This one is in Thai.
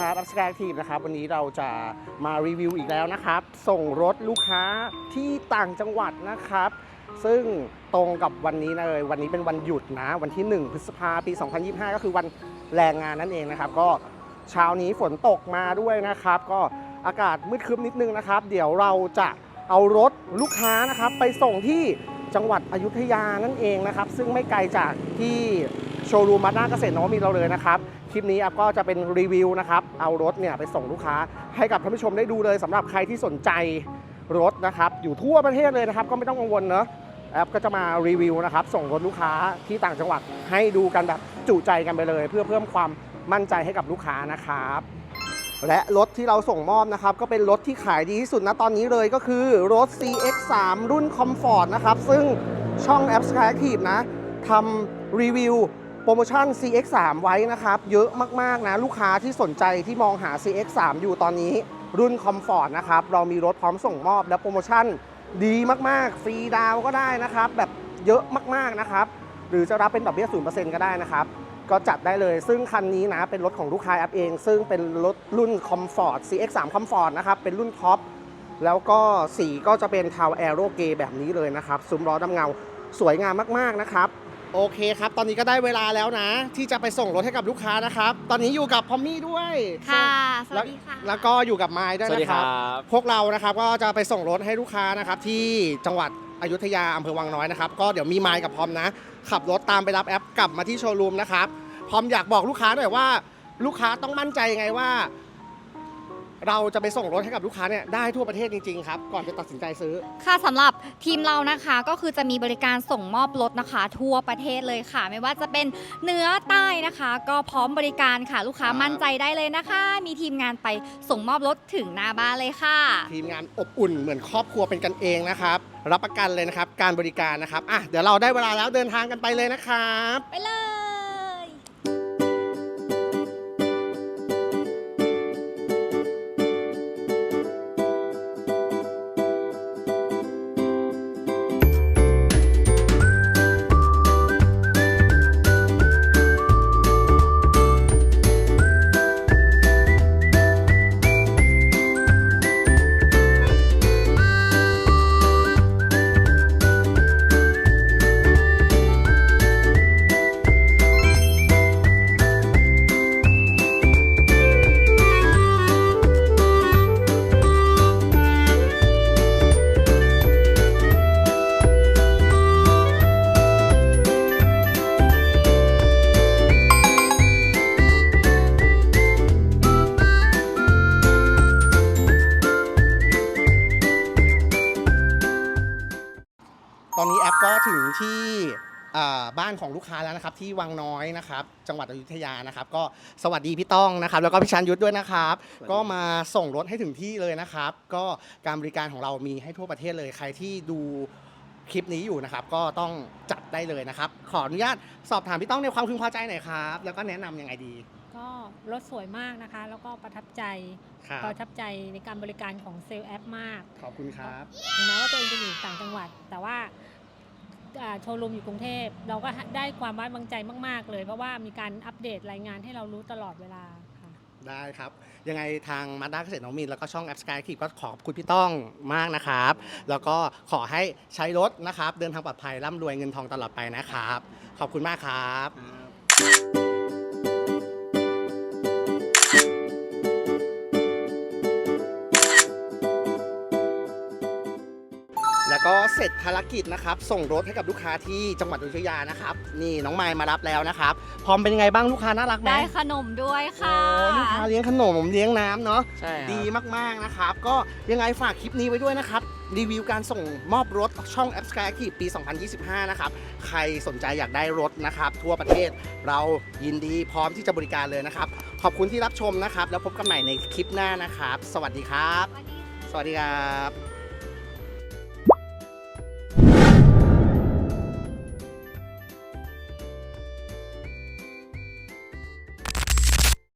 ครับอัพสกายทีมนะครับ วันนี้เราจะมารีวิวอีกแล้วนะครับ ส่งรถลูกค้าที่ต่างจังหวัดนะครับ ซึ่งตรงกับวันนี้เลยวันนี้เป็นวันหยุดนะ วันที่ 1 พฤษภาปี 2025 ก็คือวันแรงงานนั่นเองนะครับ ก็เช้านี้ฝนตกมาด้วยนะครับ ก็อากาศมืดครึ้มนิดนึงนะครับ เดี๋ยวเราจะเอารถลูกค้านะครับ ไปส่งที่จังหวัดอยุธยานั่นเองนะครับ ซึ่งไม่ไกลจากที่ โชว์รูมมาด้าเกษตรนวมินทร์เราเลยนะครับ คลิปนี้อัพก็จะเป็นรีวิวนะครับ เอารถเนี่ยไปส่งลูกค้าให้กับท่านผู้ชมได้ดูเลยสำหรับใครที่สนใจรถนะครับ อยู่ทั่วประเทศเลยนะครับ ก็ไม่ต้องกังวลเนอะแอปก็จะมารีวิวนะครับ ส่งรถลูกค้าที่ต่างจังหวัดให้ดูกันแบบจุใจกันไปเลย เพื่อเพิ่มความมั่นใจให้กับลูกค้านะครับและรถที่เราส่งมอบนะครับ ก็เป็นรถที่ขายดีที่สุดนะตอนนี้เลยก็คือรถ CX3 รุ่น Comfort นะครับ ซึ่งช่องแอป Sky Active นะทำรีวิว โปรโมชั่น CX3 ไว้นะครับ เยอะมาก ๆ นะ ลูกค้าที่สนใจที่มองหา CX3 อยู่ตอนนี้ รุ่น Comfort นะครับ เรามีรถพร้อมส่งมอบและโปรโมชั่นดีมาก ๆ ฟรีดาวก็ได้นะครับ แบบเยอะมาก ๆ นะครับ หรือจะรับเป็นดอกเบี้ย0%ก็ได้นะครับ ก็จัดได้เลย ซึ่งคันนี้นะ เป็นรถของลูกค้าแอปเอง ซึ่งเป็นรถรุ่น Comfort CX3 Comfort นะครับ เป็นรุ่นท็อป แล้วก็สีก็จะเป็นเทาแอโรเกแบบนี้เลยนะครับ ซุ้มล้อดำเงา สวยงามมาก ๆ นะครับ โอเคครับ ตอนนี้ก็ได้เวลาแล้วนะ ที่จะไปส่งรถให้กับลูกค้านะครับ ตอนนี้อยู่กับพอมมี่ด้วยค่ะสวัสดีค่ะ แล้วก็อยู่กับไม้ด้วยสวัสดีนะคครัรับบพวกเรานะครับก็จะไปส่งรถให้ลูกค้านะครับ ที่จังหวัดอยุธยาอำเภอวังน้อยนะครับก็เดี๋ยวมีไมค์กับพร้อมนะ ขับรถตามไปรับแอปกลับมาที่โชว์รูมนะครับพร้อมอยากบอกลูกค้าหน่อยว่า ลูกค้าต้องมั่นใจยังไงว่า เราจะไปส่งรถให้กับลูกค้าเนี่ยได้ทั่วประเทศจริงๆครับ ก่อนจะตัดสินใจซื้อ ค่ะสำหรับทีมเรานะคะก็คือจะมีบริการส่งมอบรถนะคะ ทั่วประเทศเลยค่ะ ไม่ว่าจะเป็นเหนือใต้นะคะ ก็พร้อมบริการค่ะ ลูกค้าครับ มั่นใจได้เลยนะคะ มีทีมงานไปส่งมอบรถถึงหน้าบ้านเลยค่ะ ทีมงานอบอุ่นเหมือนครอบครัวเป็นกันเองนะครับ รับประกันเลยนะครับ การบริการนะครับอะเดี๋ยวเราได้เวลาแล้วเดินทางกันไปเลยนะครับ ไปเลย ตอนนี้แอปก็ถึงที่อ่าบ้านของลูกค้าแล้วนะครับ ที่วังน้อยนะครับ จังหวัดอยุธยานะครับ ก็สวัสดีพี่ต้องนะครับ แล้วก็พี่ชันยุทธด้วยนะครับ ก็มาส่งรถให้ถึงที่เลยนะครับ ก็การบริการของเรามีให้ทั่วประเทศเลย ใครที่ดูคลิปนี้อยู่นะครับ ก็ต้องจัดได้เลยนะครับ ขออนุญาตสอบถามพี่ต้องในความพึงพอใจหน่อยครับ แล้วก็แนะนำยังไงดี ก็รถสวยมากนะคะ แล้วก็ประทับใจครับประทับใจในการบริการของเซลล์แอปมากขอบคุณครับถึงแม้ว่าตัวเองจะอยู่ต่างจังหวัด แต่ว่าอ่า โชว์รูมอยู่กรุงเทพ เราก็ได้ความไว้วางใจมาก ๆ เลย เพราะว่ามีการอัปเดตรายงานให้เรารู้ตลอดเวลาค่ะได้ครับ ยังไงทางมาด้าเกษตรน้องมินแล้วก็ช่องแอปสกายคีก็ขอบคุณพี่ต้องมากนะครับ แล้วก็ขอให้ใช้รถนะครับ เดินทางปลอดภัยร่ำรวยเงินทองตลอดไปนะครับ ขอบคุณมากครับ เสร็จภารกิจนะครับ ส่งรถให้กับลูกค้าที่จังหวัดอยุธยานะครับ นี่น้องไมล์มารับแล้วนะครับ พร้อมเป็นยังไงบ้างลูกค้าน่ารักไหมได้ขนมด้วยค่ะ โอ้ลูกค้าเลี้ยงขนมเลี้ยงน้ำเนาะ ใช่ครับ ดีมากๆนะครับ ก็ยังไงฝากคลิปนี้ไว้ด้วยนะครับ รีวิวการส่งมอบรถช่อง a p p Sky Active ปี 2025 นะครับ ใครสนใจอยากได้รถนะครับ ทั่วประเทศเรายินดีพร้อมที่จะบริการเลยนะครับ ขอบคุณที่รับชมนะครับ แล้วพบกันใหม่ในคลิปหน้านะครับ สวัสดีครับ สวัสดีครับ